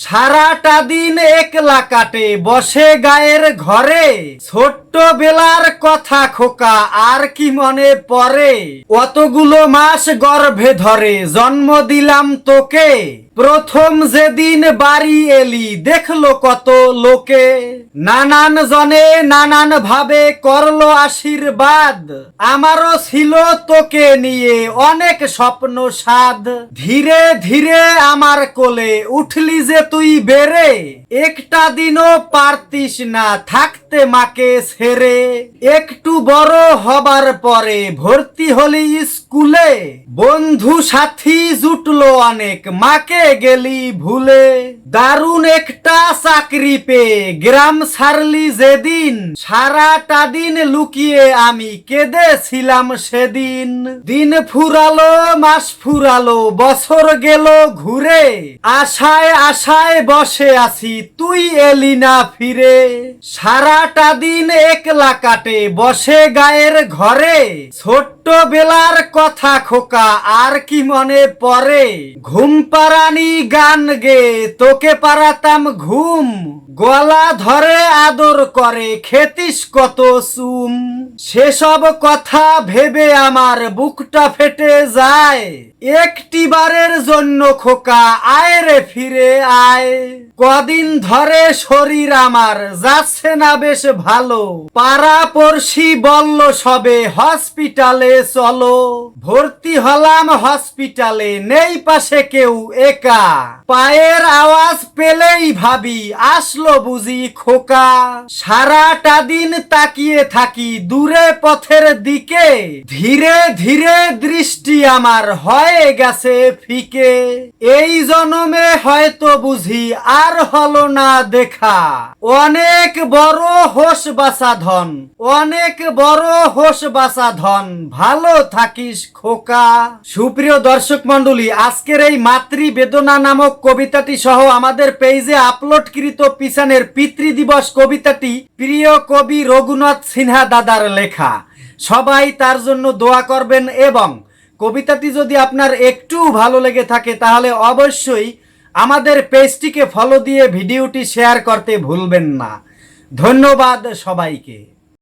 সারাটা দিন একলা কাটে, বসে গায়ের ঘরে। ছোট্ট বেলার কথা খোকা, আর কি মনে পড়ে? অতগুলো মাস গর্ভে ধরে, জন্ম দিলাম তোকে। প্রথম যেদিন বাড়ি এলি, দেখল কত লোকে। নানান জনে নানান ভাবে করল আশীর্বাদ। আমারও ছিল তোকে নিয়ে অনেক স্বপ্ন সাদ। ধীরে ধীরে আমার কোলে উঠলি যে তুই বেড়ে। একটা দিনও পারতিস না থাকতে মাকে সেরে একটু বড় হবার পরে ভর্তি হলি স্কুলে। বন্ধু সাথী জুটলো অনেক, মাকে গেলি ভুলে। দারুণ একটা চাকরি পেয়ে গ্রাম সারলি যেদিন, সারাটা দিন লুকিয়ে আমি কেঁদেছিলাম সেদিন। দিন ফুরালো, মাস ফুরালো, বছর গেল ঘুরে, আশায় আশায় বসে আছি, তুই এলি না ফিরে। সারাটা দিন একলা কাটে বসে গায়ের ঘরে ছোট্ট বেলার কথা খোকা আর কি মনে পড়ে? ঘুম পারানি গান গে তোকে পারাতাম ঘুম গলা ধরে আদর করে, খেতিস কত সুম সেসব কথা ভেবে আমার বুকটা ফেটে যায়। একটি বারের জন্য খোকা, আয় ফিরে আয়। কদিন ধরে শরীর আমার যাচ্ছে না বেশ ভালো। পাড়া পড়শি বলল, সবে হসপিটালে চলো। ভর্তি হলাম হসপিটালে, নেই পাশে কেউ একা। পায়ের আওয়াজ পেলেই ভাবি, আসলো বুঝি খোকা, সারাটা দিন তাকিয়ে থাকি দূরে পথের দিকে। ধীরে ধীরে দৃষ্টি আমার হয়ে গেছে ফিকে। এই জনমে হয়তো বুঝি আর হলো না দেখা। অনেক বড় হোস বাসা ধন, অনেক বড় হোস বাসা ধন। ভালো থাকিস খোকা। সুপ্রিয় দর্শক মন্ডলী আজকের এই মাতৃ বেদনা নামক কবিতাটি সহ আমাদের পেজে আপলোডকৃত পিছনের পিতৃ দিবস কবিতাটি প্রিয় কবি রঘুনাথ সিনহা দাদার লেখা। সবাই তার জন্য দোয়া করবেন এবং কবিতাটি যদি আপনার একটু ভালো লেগে থাকে তাহলে অবশ্যই আমাদের পেজটিকে ফলো দিয়ে ভিডিওটি শেয়ার করতে ভুলবেন না। ধন্যবাদ সবাইকে।